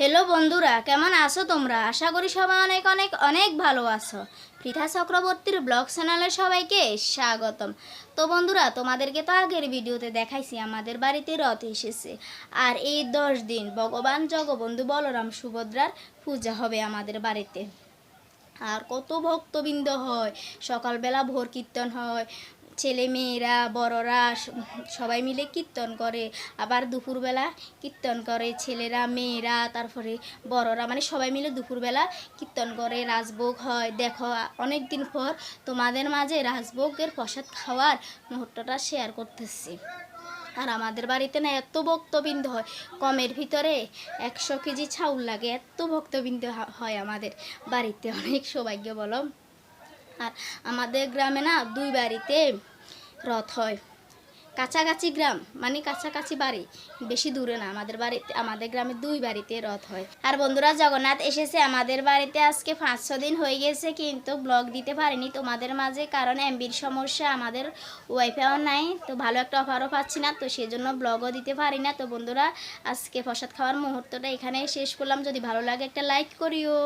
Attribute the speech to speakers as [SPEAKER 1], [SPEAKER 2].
[SPEAKER 1] Hello বন্ধুরা, কেমন আছো তোমরা? আশা করি সবাই অনেক অনেক অনেক ভালো আছো। পৃথা চক্রবর্তীর ব্লগ চ্যানেলে সবাইকে স্বাগতম। তো বন্ধুরা, তোমাদেরকে তো আগের ভিডিওতে দেখাইছি, আমাদের বাড়িতে রথ এসেছে। আর এই দশ দিন ভগবান জগবন্ধু বলরাম সুভদ্রার পূজা হবে আমাদের বাড়িতে। আর কত ভক্তবৃন্দ হয়, সকালবেলা ভোর কীর্তন হয় ছেলে মেয়েরা, বড়রা সবাই মিলে কীর্তন করে। আবার দুপুরবেলা কীর্তন করে ছেলেরা, মেয়েরা, তারপরে বড়রা মানে সবাই মিলে দুপুরবেলা কীর্তন করে। রাজভোগ হয়। দেখো অনেক দিন পর তোমাদের মাঝে রাজভোগের প্রসাদ খাওয়ার মুহূর্তটা শেয়ার করতেছি। আর আমাদের বাড়িতে না এত ভক্তবৃন্দ হয়। কমের ভিতরে একশো কেজি চাউল লাগে। এত ভক্তবৃন্দ হয় আমাদের বাড়িতে। অনেক সৌভাগ্য বলো। আর আমাদের গ্রামে না দুই বাড়িতে রথ হয়। কাছাকাছি গ্রাম মানে কাছাকাছি বাড়ি, বেশি দূরে না। আমাদের বাড়িতে, আমাদের গ্রামে দুই বাড়িতে রথ হয়। আর বন্ধুরা, জগন্নাথ এসেছে। আমাদের বাড়িতে আজকে পাঁচ ছ দিন হয়ে গেছে, কিন্তু ব্লগ দিতে পারিনি। তোমাদের মাঝে কারণ এমবির সমস্যা, আমাদের ওয়াইফাইও নাই, তো ভালো একটা অফারও পাচ্ছি না, তো সেজন্য ব্লগও দিতে পারি না। তো বন্ধুরা, আজকে প্রসাদ খাওয়ার মুহূর্তটা এখানে শেষ করলাম। যদি ভালো লাগে একটা লাইক করিও।